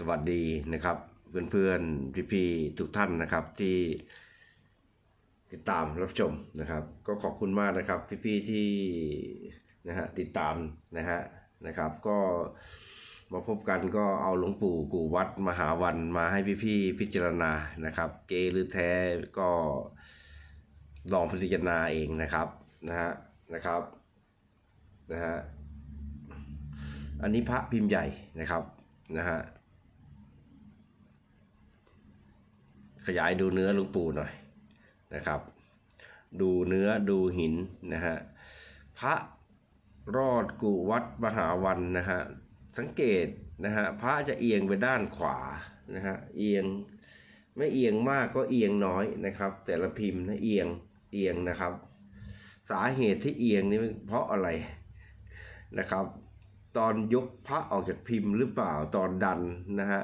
สวัสดีนะครับเพื่อนๆพี่ๆทุกท่านนะครับที่ติดตามรับชมนะครับ ก็ขอบคุณมากนะครับพี่ๆที่นะฮะติดตามนะฮะนะครับ ก็มาพบกันก็เอาหลวงปู่กู่วัดมหาวันมาให้พี่ๆพิจารณานะครับ เกหรือแท้ก็ลองพิจารณาเองนะครับนะฮะนะครับนะฮะอันนี้พระพิมพ์ใหญ่นะครับนะฮะ ขยายดูเนื้อหลวงปู่หน่อยนะครับ ดูเนื้อดูหินนะฮะพระรอดกุวัดมหาวันนะฮะสังเกตนะฮะพระจะเอียงไปด้านขวานะฮะเอียงไม่เอียงมากก็เอียงน้อยนะครับ แต่ละพิมพ์นะเอียงเอียงนะครับ สาเหตุที่เอียงนี่เพราะอะไรนะครับ ตอนยกพระออกจากพิมพ์หรือเปล่าตอนดันนะฮะ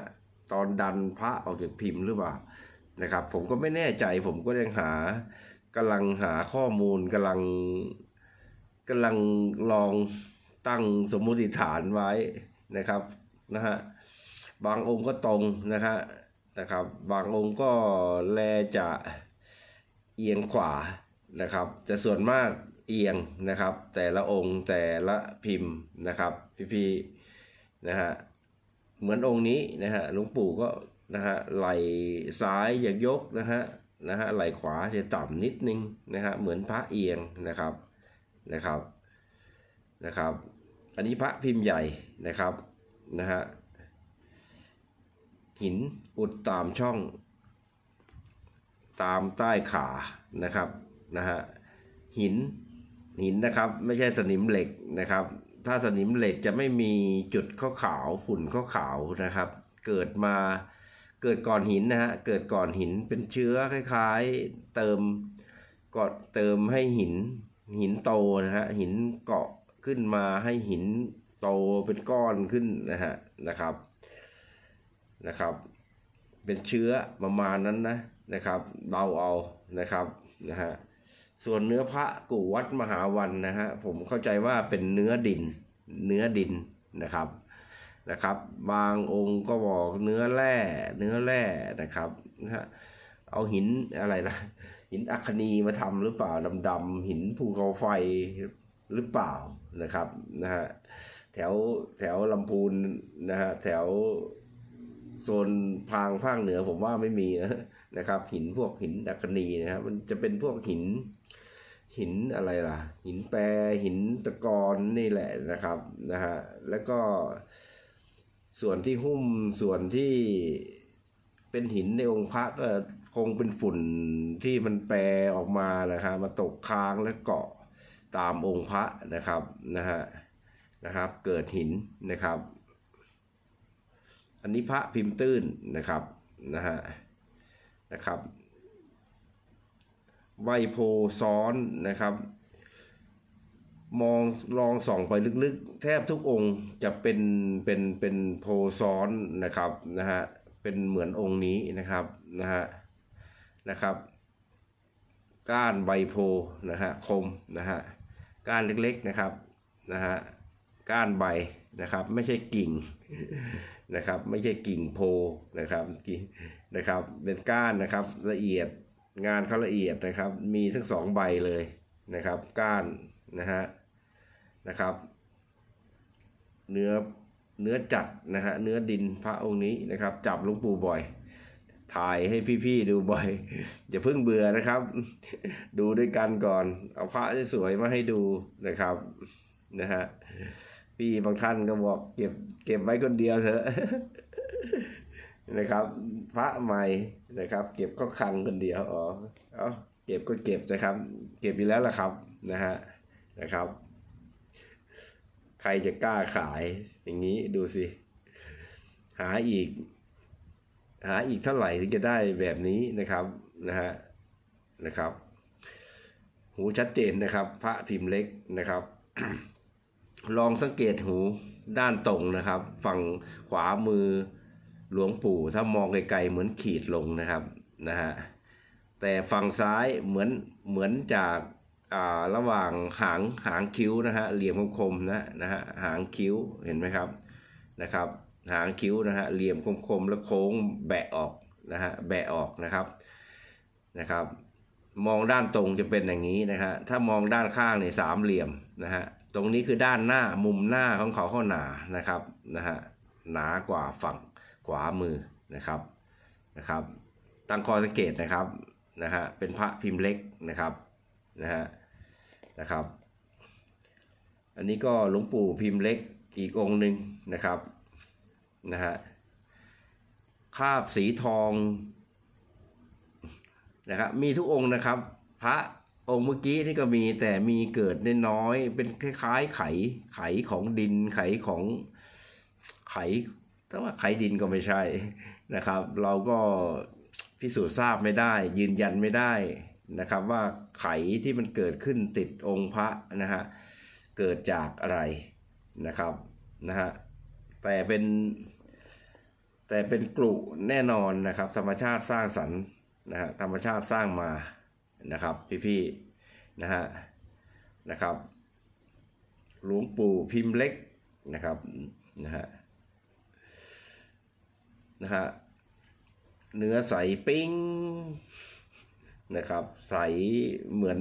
ตอนดันพระออกจากพิมพ์หรือเปล่า นะครับ ผมก็ไม่แน่ใจ ผมก็ยังหากำลังหาข้อมูลกำลังกำลังลองตั้งสมมุติฐานไว้นะครับนะฮะบางองค์ก็ตรงนะฮะนะครับ บางองค์ก็แลจะเอียงขวานะครับ แต่ส่วนมากเอียงนะครับ แต่ละองค์แต่ละพิมพ์นะครับ พี่ๆนะฮะเหมือนองค์นี้นะฮะหลวงปู่ก็ นะฮะไหล่ซ้ายอยายกนะฮะนะฮะไหล่ขวาจะต่ำนิดนึงนะฮะเหมือนพระเอียงนะครับนะครับนะครับ อันนี้พระพิมพ์ใหญ่นะครับนะฮะหินอุดตามช่อง ตามใต้ขานะครับนะฮะหินหินนะครับไม่ใช่สนิมเหล็กนะครับ ถ้าสนิมเหล็กจะไม่มีจุดขาวๆฝุ่นขาวๆนะครับ เกิดมา เกิดก่อนหินนะฮะ เกิดก่อนหินเป็นเชื้อคล้าย ๆ เติมก็เติมให้หินหินโตนะฮะ หินเกาะขึ้นมาให้หินโตเป็นก้อนขึ้นนะฮะนะครับนะครับ เป็นเชื้อประมาณนั้นนะนะครับเดาเอานะครับนะฮะส่วนเนื้อพระกู่วัดมหาวันนะฮะผมเข้าใจว่าเป็นเนื้อดินเนื้อดินนะครับ นะครับ บางองค์ก็บอกเนื้อแร่เนื้อแร่นะครับนะฮะเอาหินอะไรนะหินอัคนีมาทำหรือเปล่าดำๆหินภูเขาไฟหรือเปล่านะครับนะฮะแถวแถวลำพูนนะฮะแถวโซนพางภาคเหนือผมว่าไม่มีนะนะครับ หินพวกหินอัคนีนะครับมันจะเป็นพวกหินหินอะไรล่ะ หินแปรหินตะกอนนี่แหละนะครับนะฮะแล้วก็ ส่วนที่หุ้มส่วนที่เป็นหินในองค์พระก็คงเป็นฝุ่นที่มันแปรออกมานะครับมาตกค้างและเกาะตามองค์พระนะครับนะฮะนะครับ เกิดหินนะครับ อันนี้พระพิมพ์ตื้นนะครับนะฮะนะครับไวโพซ้อนนะครับ มองลองส่องไปลึกๆ แทบทุกองค์จะเป็นเป็นเป็นโพซ้อนนะครับนะฮะเป็นเหมือนองค์นี้นะครับนะฮะนะครับ ก้านใบโพนะฮะคมนะฮะก้านเล็กๆนะครับนะฮะก้านใบนะครับ ไม่ใช่กิ่งนะครับ ไม่ใช่กิ่งโพนะครับกิ่งนะครับเป็นก้านนะครับละเอียดงานเขาละเอียดนะครับ มีทั้งสองใบเลยนะครับ ก้านนะฮะ นะครับ เนื้อเนื้อจัดนะฮะเนื้อดินพระองค์นี้นะครับ จับหลวงปู่บ่อย ถ่ายให้พี่ๆดูบ่อยอย่าเพิ่งเบื่อนะครับ ดูด้วยกันก่อน เอาพระสวยมาให้ดูนะครับนะฮะพี่บางท่านก็บอกเก็บเก็บไว้คนเดียวเถอะนะครับ พระใหม่นะครับ เก็บก็คังคนเดียวอ๋อเอาเก็บก็เก็บนะครับ เก็บไปแล้วล่ะครับนะฮะนะครับ ใครจะกล้าขาย อย่างนี้ดูสิ หาอีก หาอีกเท่าไหร่ถึงจะได้แบบนี้นะครับนะฮะนะครับ หูชัดเจนนะครับ พระพิมพ์เล็กนะครับ ลองสังเกตหูด้านตรงนะครับ ฝั่งขวามือหลวงปู่ถ้ามองไกลๆเหมือนขีดลงนะครับนะฮะแต่ฝั่งซ้ายเหมือนเหมือนจาก ระหว่างหางหางคิ้วนะฮะเหลี่ยมคมๆนะนะฮะหางคิ้วเห็นไหมครับนะครับ หางคิ้วนะฮะเหลี่ยมคมๆแล้วโค้งแบะออกนะฮะแบะออกนะครับนะครับ มองด้านตรงจะเป็นอย่างนี้นะฮะถ้ามองด้านข้างเนี่ยสามเหลี่ยมนะฮะตรงนี้คือด้านหน้ามุมหน้าของเขาเขาหนานะครับนะฮะหนากว่าฝั่งขวามือนะครับนะครับตั้งข้อสังเกตนะครับนะฮะเป็นพระพิมพ์เล็กนะครับนะฮะ นะครับ อันนี้ก็หลวงปู่พิมพ์เล็กอีกองค์หนึ่งนะครับนะฮะคาบสีทองนะครับมีทุกองค์นะครับ พระองค์เมื่อกี้นี่ก็มีแต่มีเกิดได้น้อยเป็นคล้ายๆไขไขของดินไขของไขแต่ว่าไขดินก็ไม่ใช่นะครับ เราก็พิสูจน์ทราบไม่ได้ ยืนยันไม่ได้ นะครับว่าไขที่มันเกิดขึ้นติดองค์พระนะฮะเกิดจากอะไรนะครับนะฮะแต่เป็นแต่เป็นกลุ่แน่นอนนะครับ ธรรมชาติสร้างสรรค์นะฮะธรรมชาติสร้างมานะครับพี่ๆนะฮะนะครับหลวงปู่พิมพ์เล็กนะครับนะฮะนะฮะเนื้อใสปิ้ง นะครับ ใสเหมือน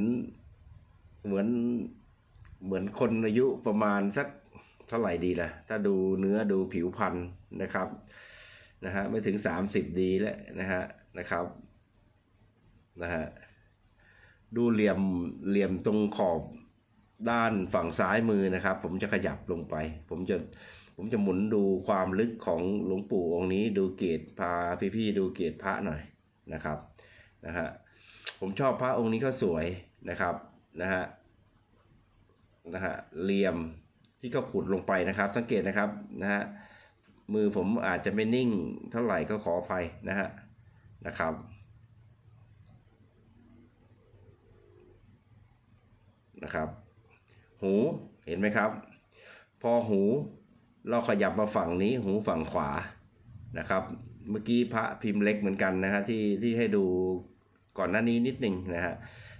เหมือนเหมือนคนอายุประมาณสักเท่าไหร่ดีล่ะ ถ้าดูเนื้อดูผิวพรรณนะครับนะฮะไม่ถึง 30 ดีแล้วนะฮะนะครับนะฮะดูเหลี่ยมเหลี่ยมตรงขอบด้านฝั่งซ้ายมือนะครับ ผมจะขยับลงไป ผมจะผมจะหมุนดูความลึกของหลวงปู่องค์นี้ ดูเกตพาพี่ๆดูเกตพระหน่อยนะครับนะฮะ ผมชอบพระองค์นี้ก็สวยนะครับนะฮะนะฮะเหลี่ยมที่เขาขุดลงไปนะครับ สังเกตนะครับนะฮะมือผมอาจจะไม่นิ่งเท่าไหร่ก็ขออภัยนะฮะนะครับนะครับ หูเห็นไหมครับ พอหูเราขยับมาฝั่งนี้หูฝั่งขวานะครับ เมื่อกี้พระพิมพ์เล็กเหมือนกันนะฮะที่ที่ให้ดู ก่อนหน้านี้นิดหนึ่งนะฮะ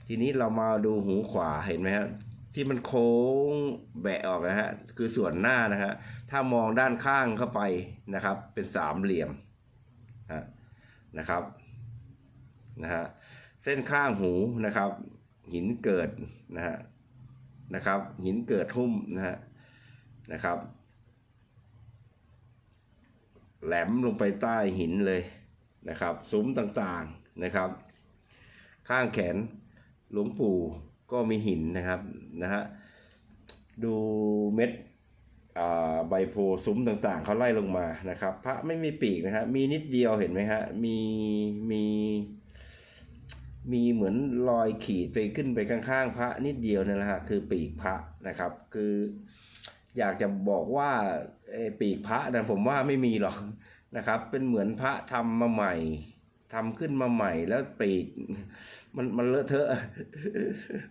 ทีนี้เรามาดูหูขวาเห็นไหมฮะที่มันโค้งแบะออกนะฮะคือส่วนหน้านะฮะถ้ามองด้านข้างเข้าไปนะครับ เป็นสามเหลี่ยมนะครับนะฮะเส้นข้างหูนะครับ หินเกิดนะฮะนะครับ หินเกิดหุ้มนะฮะนะครับ แหลมลงไปใต้หินเลยนะครับ ซุ้มต่างๆนะครับ ข้างแขนหลวงปู่ก็มีหินนะครับนะฮะดูเม็ดใบโพซุ้มต่างๆ เขาไล่ลงมานะครับ พระไม่มีปีกนะฮะมีนิดเดียวเห็นไหมฮะมีมีมีเหมือนรอยขีดไปขึ้นไปข้างๆ พระนิดเดียวนั่นแหละฮะคือปีกพระนะครับ คืออยากจะบอกว่าไอ้ปีกพระนะผมว่าไม่มีหรอกนะครับ เป็นเหมือนพระทำมาใหม่ทำขึ้นมาใหม่แล้วปีก มันมันเลอะเทอะ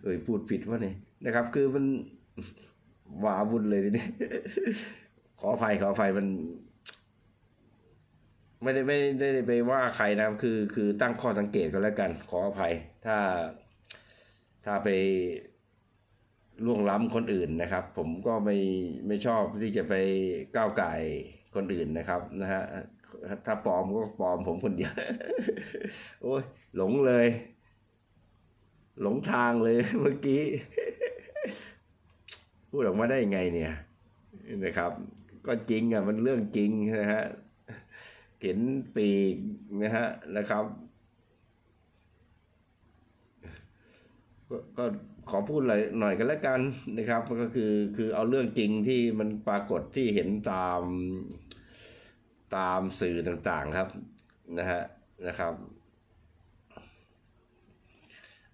เอ้ยพูดผิดว่านี่นะครับ คือมันหวาวุ่นเลยทีนี้ขออภัยขออภัยมัน ไม่ได้ไม่ได้ไปว่าใครนะครับ คือ คือตั้งข้อสังเกตก็แล้วกัน ขออภัย ถ้า ถ้าไปล่วงล้ำคนอื่นนะครับ ผมก็ไม่ไม่ชอบที่จะไปก้าวไก่คนอื่นนะครับนะฮะถ้าปลอมก็ปลอมผมคนเดียว โอ้ยหลงเลย หลงทางเลยเมื่อกี้ พูดออกมาได้ยังไงเนี่ยนะครับ ก็จริงอะมันเรื่องจริงนะฮะเห็นปีกนะฮะนะครับก็ขอพูดหน่อยหน่อยกันแล้วกันนะครับก็คือคือเอาเรื่องจริงที่มันปรากฏที่เห็นตามตามสื่อต่างๆครับนะฮะนะครับ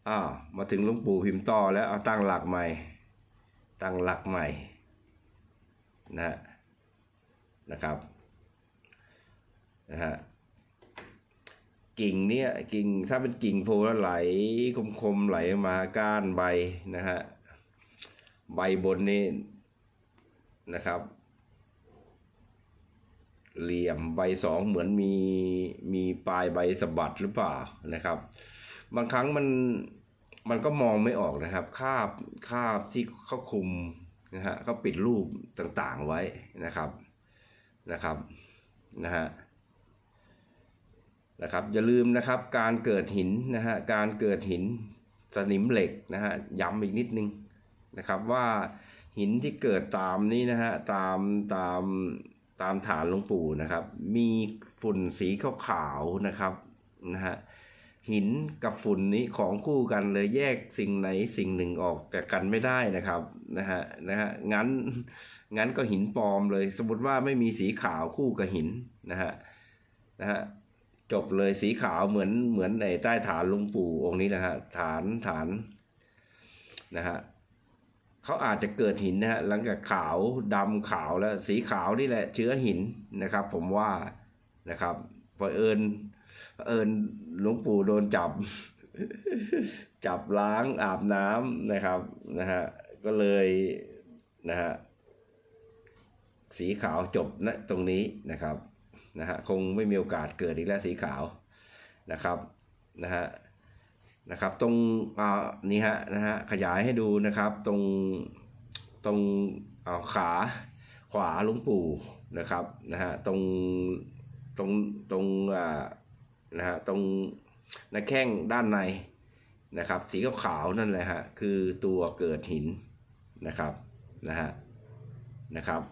อ้าวมาถึงหลวงปู่พิมพ์ต่อแล้วเอาตั้งหลักใหม่ ตั้งหลักใหม่นะฮะนะครับนะฮะกิ่งเนี่ยกิ่งถ้าเป็นกิ่งโพแล้วไหลคมๆไหลมาก้านใบนะฮะใบบนนี่นะครับ เหลี่ยมใบสองเหมือนมีมีปลายใบสะบัดหรือเปล่านะครับ บางครั้งมัน มันก็มองไม่ออกนะครับคาบคาบที่เขาคุมนะฮะเขาปิดรูปต่างๆไว้นะครับนะครับนะฮะนะครับอย่าลืมนะครับการเกิดหินนะฮะการเกิดหินสนิมเหล็กนะฮะย้ำอีกนิดนึงนะครับว่าหินที่เกิดตามนี้นะฮะตามตามตามฐานหลวงปู่นะครับ มีฝุ่นสีขาวๆนะครับนะฮะ หินกับฝุ่นนี้ของคู่กันเลยแยกสิ่งไหนสิ่งหนึ่งออกจากกันไม่ได้นะครับนะฮะนะฮะงั้นงั้นก็หินปลอมเลย สมมติว่าไม่มีสีขาวคู่กับหินนะฮะนะฮะจบเลยสีขาวเหมือนเหมือนในใต้ฐานลุงปู่องค์นี้นะฮะฐานฐานนะฮะเขาอาจจะเกิดหินนะฮะหลังจากขาวดำขาวแล้วสีขาวนี่แหละเชื้อหินนะครับ ผมว่านะครับเอิญ เอิญหลวงปู่โดนจับ จับล้างอาบน้ำนะครับนะฮะก็เลยนะฮะสีขาวจบณตรงนี้นะครับนะฮะคงไม่มีโอกาสเกิดอีกแล้วสีขาวนะครับนะฮะนะครับตรงอ่านี่ฮะนะฮะขยายให้ดูนะครับ ตรงตรงเอาขาขวาลวงปู่นะครับนะฮะตรงตรงตรงอ่า นะฮะตรงหน้าแข้งด้านในนะครับ สีขาวๆนั่นแหละฮะคือตัวเกิดหินนะครับนะฮะนะครับ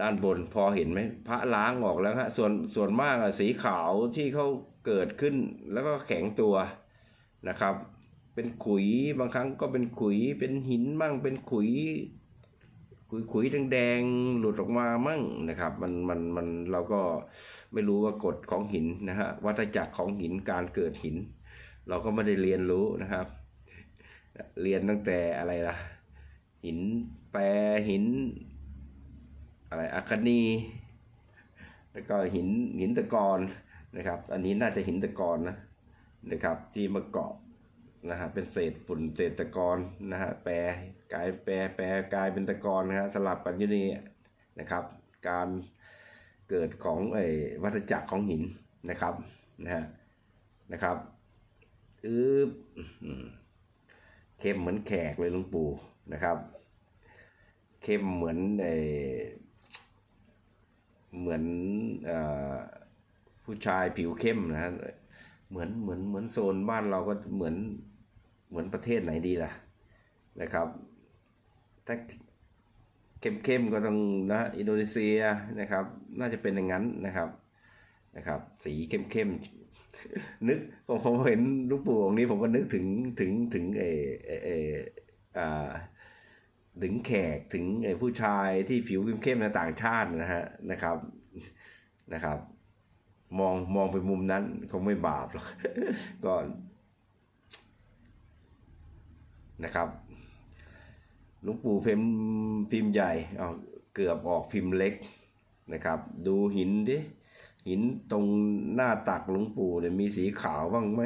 ด้านบนพอเห็นไหมพระล้างออกแล้วฮะส่วนส่วนมากอะสีขาวที่เขาเกิดขึ้นแล้วก็แข็งตัวนะครับ เป็นขุยบางครั้งก็เป็นขุยเป็นหินบ้างเป็นขุย ขุยๆแดงๆหลุดออกมามั่งนะครับ มันมันมันเราก็ไม่รู้ว่ากฎของหินนะฮะวัฏจักรของหินการเกิดหิน เราก็ไม่ได้เรียนรู้นะครับ เรียนตั้งแต่อะไรล่ะ หินแปรหิน อะไรอัคคนีแล้วก็หินหินตะกอนนะครับ อันนี้น่าจะหินตะกอนนะนะครับ ที่มาเกาะ นะฮะเป็นเศษฝุ่นเศษตะกอนนะฮะแปรกลายแปรแปรกลายเป็นตะกอนนะฮะสลับกันอยู่นี่นะครับ การเกิดของไอ้วัฏจักรของหินนะครับนะฮะนะครับอืออืมเข้มเหมือนแขกเลยลุงปู่นะครับ เข้มเหมือนไอ้เหมือนเอ่อผู้ชายผิวเข้มนะฮะเหมือนเหมือนเหมือนโซนบ้านเราก็เหมือน เหมือนประเทศไหนดีล่ะนะครับ ถ้าเข้มๆก็ต้องนะอินโดนีเซียนะครับ น่าจะเป็นอย่างนั้นนะครับนะครับ สีเข้มๆนึกผมผมเห็นลูกปู่องค์นี้ผมก็นึกถึงถึงถึงเอเอเออ่าถึงแขกถึงไอ้ผู้ชายที่ผิวเข้มๆในต่างชาตินะฮะนะครับนะครับ มองมองไปมุมนั้นคงไม่บาปหรอกก็ นะครับหลุงปู่พิมพิมพ์ใหญ่เอาเกือบออกพิมพ์เล็กนะครับ ดูหินดิหินตรงหน้าตักหลวงปู่เนี่ยมีสีขาวบ้างไหม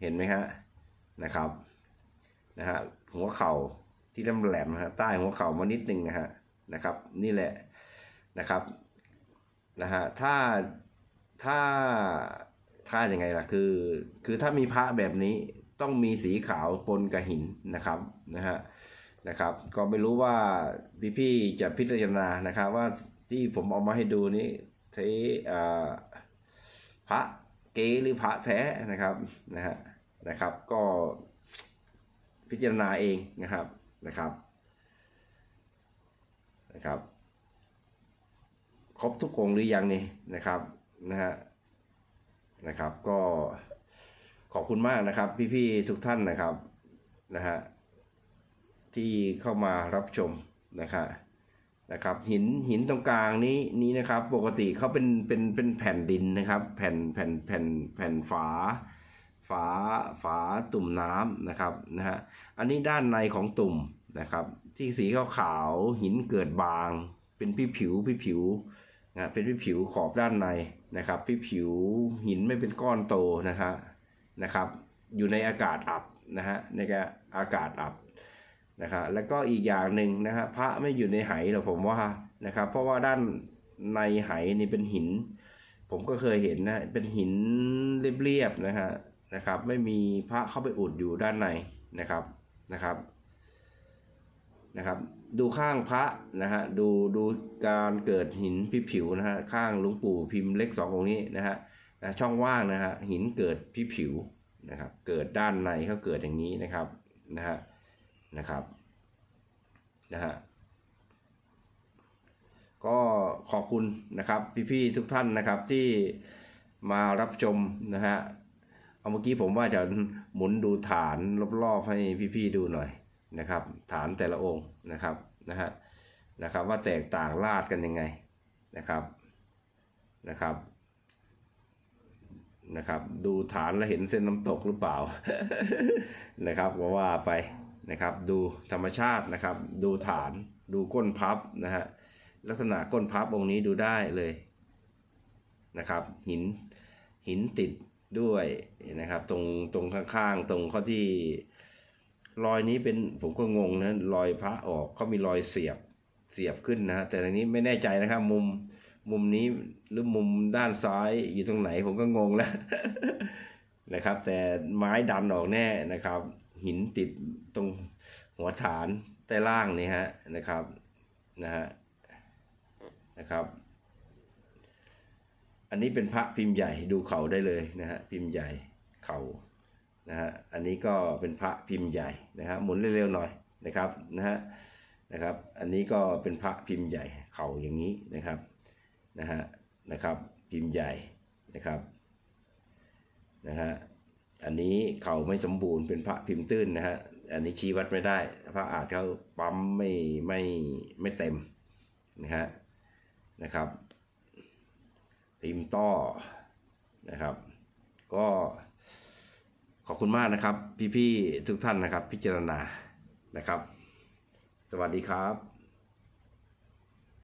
เห็นไหมฮะนะครับนะฮะหัวเข่าที่แหลมแหลมๆนะฮะใต้หัวเข่ามานิดนึงนะฮะนะครับ นี่แหละนะครับนะฮะถ้าถ้าถ้ายังไงล่ะคือ คือถ้ามีพระแบบนี้ ต้องมีสีขาวปนกับหินนะครับนะฮะนะครับ ก็ไม่รู้ว่าพี่ๆจะพิจารณานะครับว่าที่ผมเอามาให้ดูนี้ใช้อ่าพระเกหรือพระแท้นะครับนะฮะนะครับ ก็พิจารณาเองนะครับนะครับนะครับ ครบทุกองหรือยังนี่นะครับนะฮะนะครับก็ ขอบคุณมากนะครับ พี่ๆทุกท่านนะครับนะฮะที่เข้ามารับชมนะครับนะครับหินหินตรงกลางนี้นี้นะครับ ปกติเขาเป็นเป็นเป็นแผ่นดินนะครับ แผ่นแผ่นแผ่นแผ่นฝา ฝาฝาตุ่มน้ำนะครับนะฮะอันนี้ด้านในของตุ่มนะครับ ที่สีขาวๆหินเกิดบาง เป็นพี่ผิวพี่ผิวนะเป็นพี่ผิวขอบด้านในนะครับ พี่ผิวหินไม่เป็นก้อนโตนะฮะ นะครับ อยู่ในอากาศอับนะฮะในอากาศอับนะครับแล้วก็อีกอย่างหนึ่งนะฮะพระไม่อยู่ในไหหรอกผมว่านะครับ เพราะว่าด้านในไหนี่เป็นหิน ผมก็เคยเห็นนะเป็นหินเรียบๆนะฮะนะครับ ไม่มีพระเข้าไปอุดอยู่ด้านในนะครับนะครับนะครับดูข้างพระนะฮะดูดูการเกิดหินพิผิวนะฮะข้างหลวงปู่พิมพ์เล็กสององค์นี้นะฮะ นะช่องว่างนะฮะหินเกิดพิผิวนะครับเกิดด้านในเขาเกิดอย่างนี้นะครับนะฮะนะครับนะฮะก็ขอบคุณนะครับพี่ๆทุกท่านนะครับที่มารับชมนะฮะเอาเมื่อกี้ผมว่าจะหมุนดูฐานรอบๆให้พี่ๆดูหน่อยนะครับ ฐานแต่ละองค์นะครับนะฮะนะครับว่าแตกต่างลาดกันยังไงนะครับนะครับ นะครับ ดูฐานแล้วเห็นเส้นน้ำตกหรือเปล่านะครับก็ว่าไปนะครับ ดูธรรมชาตินะครับ ดูฐานดูก้นพับนะฮะลักษณะก้นพับองค์นี้ดูได้เลยนะครับ หินหินติดด้วยนะครับ ตรงตรงข้างๆ ตรงเขาที่รอยนี้เป็นผมก็งงนะรอยพระออกเขามีรอยเสียบเสียบขึ้นนะฮะแต่อันนี้ไม่แน่ใจนะครับ มุม มุมนี้หรือมุมด้านซ้ายอยู่ตรงไหนผมก็งงแล้วนะครับ แต่ไม้ดันออกแน่นะครับ หินติดตรงหัวฐานใต้ล่างนี่ฮะนะครับนะฮะนะครับ อันนี้เป็นพระพิมพ์ใหญ่ดูเขาได้เลยนะฮะพิมพ์ใหญ่เขานะฮะอันนี้ก็เป็นพระพิมพ์ใหญ่นะฮะหมุนเร็วๆหน่อยนะครับนะฮะนะครับ อันนี้ก็เป็นพระพิมพ์ใหญ่เขาอย่างนี้นะครับ นะฮะนะครับพิมพ์ใหญ่นะครับนะฮะอันนี้เข่าไม่สมบูรณ์เป็นพระพิมพ์ตื้นนะฮะอันนี้ชี้วัดไม่ได้ พระอาจเขาปั๊มไม่ไม่ไม่เต็มนะฮะนะครับพิมพ์ต้อนะครับ ก็ขอบคุณมากนะครับ พี่ๆทุกท่านนะครับ พิจารณานะครับ สวัสดีครับ